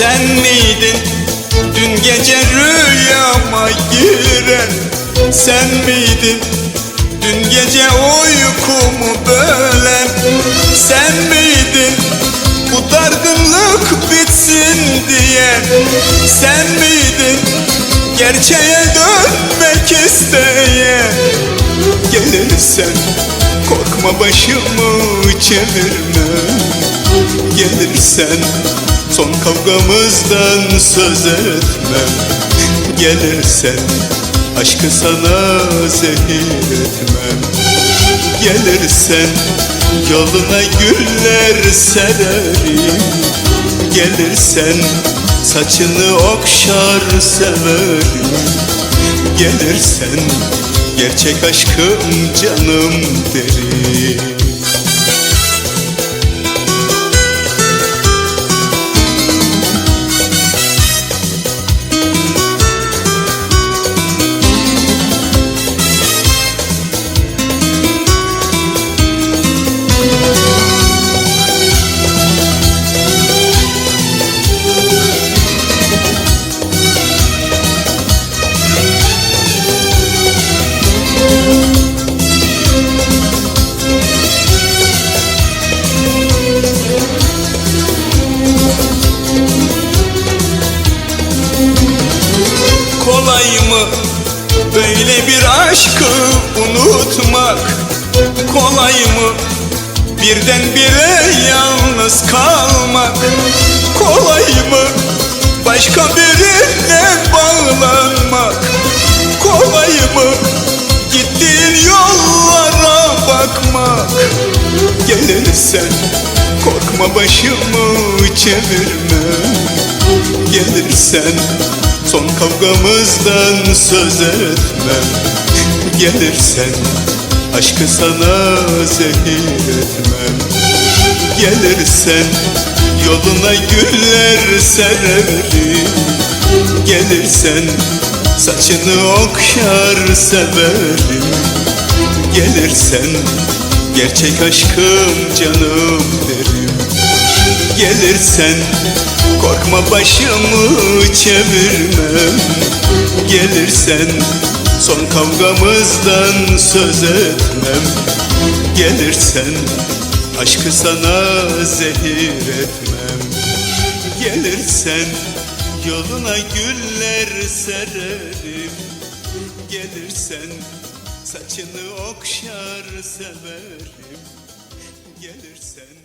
Sen miydin? Dün gece rüyama giren Sen miydin? Dün gece uykumu bölen Sen miydin? Bu dargınlık bitsin diye Sen miydin? Gerçeğe dönmek isteyen Gelirsen korkma başımı çevirme Gelirsen son kavgamızdan söz etmem. Gelirsen aşkı sana zehir etmem. Gelirsen yoluna güller sererim. Gelirsen saçını okşar severim. Gelirsen gerçek aşkım canım derim bir aşkı unutmak Kolay mı? Birdenbire yalnız kalmak Kolay mı? Başka birine bağlanmak Kolay mı? Gittiğin yollara bakmak Gelirsen korkma başımı çevirme. Gelirsen son kavgamızdan söz etmem. Gelirsen aşkı sana zehir etmem. Gelirsen yoluna güller sererim Gelirsen saçını okşar severim. Gelirsen gerçek aşkım canım derim. Gelirsen korkma başımı çevirmem Gelirsen son kavgamızdan söz etmem. Gelirsen aşkı sana zehir etmem. Gelirsen yoluna güller sererim. Gelirsen saçını okşar severim. Gelirsen